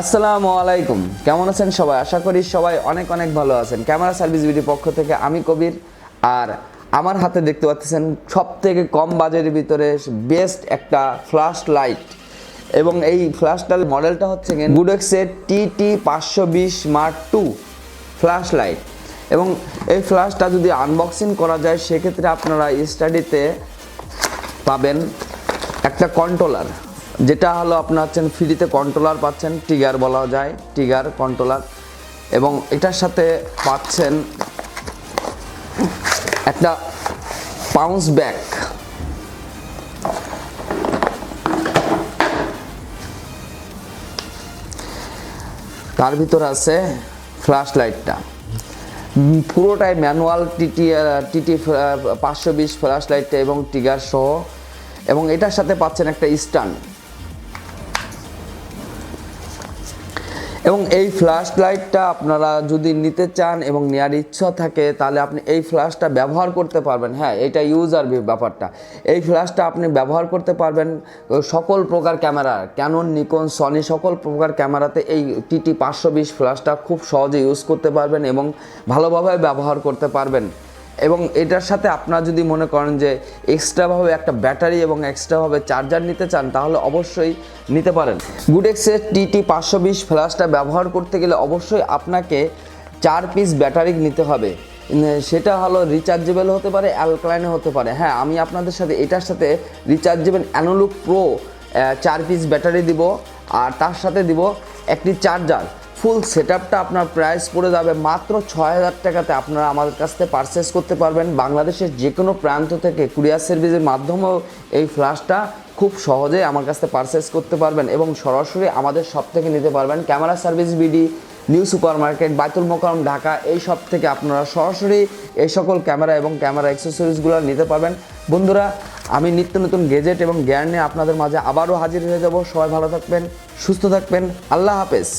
আসসালামু আলাইকুম। কেমন আছেন সবাই? আশা করি সবাই অনেক অনেক ভালো আছেন। ক্যামেরা সার্ভিস বিডির পক্ষ থেকে আমি কবির। আর আমার হাতে দেখতে পাচ্ছেন সব থেকে কম বাজেটের ভিতরে বেস্ট একটা ফ্ল্যাশ লাইট। এবং এই ফ্ল্যাশটার মডেলটা হচ্ছে গুডেক্সের টি টি পাঁচশো বিশ স্মার্ট টু ফ্ল্যাশ লাইট। এবং এই ফ্ল্যাশটা যদি আনবক্সিং করা যায়, সেক্ষেত্রে আপনারা স্টাডিতে পাবেন একটা কন্ট্রোলার। যেটা হলো আপনার হচ্ছেন ফ্রিতে কন্ট্রোলার পাচ্ছেন টিগার বলা যায় টিগার কন্ট্রোলার এবং এটার সাথে পাচ্ছেন একটা পাউন্স ব্যাক তার ভিতর আছে ফ্ল্যাশ লাইটটা পুরোটাই ম্যানুয়াল টিটি টিটি পাঁচশো বিশ ফ্ল্যাশ লাইটটা এবং টিগার সহ। এবং এটার সাথে পাচ্ছেন একটা স্ট্যান্ড এবং এই ফ্ল্যাশ লাইটটা আপনারা যদি নিতে চান এবং নেওয়ার ইচ্ছা থাকে, তাহলে আপনি এই ফ্ল্যাশটা ব্যবহার করতে পারবেন। হ্যাঁ এটা ইউজার ব্যাপারটা। এই ফ্ল্যাশটা আপনি ব্যবহার করতে পারবেন সকল প্রকার ক্যামেরা ক্যানন নিকন সনি সকল প্রকার ক্যামেরাতে এই টিটি পাঁচশো বিশ ফ্ল্যাশটা খুব সহজে ইউজ করতে পারবেন এবং ভালোভাবে ব্যবহার করতে পারবেন। এবং এটার সাথে আপনারা যদি মনে করেন যে এক্সট্রাভাবে একটা ব্যাটারি এবং এক্সট্রাভাবে চার্জার নিতে চান, তাহলে অবশ্যই নিতে পারেন। গুডেক্সের টিটি পাঁচশো বিশ ফ্ল্যাশটা ব্যবহার করতে গেলে অবশ্যই আপনাকে চার পিস ব্যাটারি নিতে হবে। সেটা হলো রিচার্জেবল হতে পারে অ্যালকালাইনে হতে পারে। হ্যাঁ আমি আপনাদের সাথে এটার সাথে রিচার্জেবল অ্যানোলুক প্রো চার পিস ব্যাটারি দিব, আর তার সাথে দিব একটি চার্জার ফুল সেট আপনার প্রাইস পড়ে যাবে মাত্র ছয় হাজার টাকাতে। আপনারা আমাদের কাছ থেকে পারচেস করতে পারবেন। বাংলাদেশের যে কোনো প্রান্ত থেকে কুরিয়ার সার্ভিসের মাধ্যমেও এই ফ্ল্যাশটা খুব সহজে আমার কাছ থেকে পারচেস করতে পারবেন এবং সরাসরি আমাদের সব থেকে নিতে পারবেন। Camera service, BD, new super market Baitul Mukarram, Dhaka, এই সব থেকে আপনারা সরাসরি এই সকল ক্যামেরা এবং ক্যামেরা অ্যাক্সেসরিজগুলো নিতে পারবেন। বন্ধুরা, আমি নিত্য নতুন গেজেট এবং জ্ঞান নিয়ে আপনাদের মাঝে আবারও হাজির হয়ে যাব। সবাই ভালো থাকবেন, সুস্থ থাকবেন। আল্লাহ হাফেজ।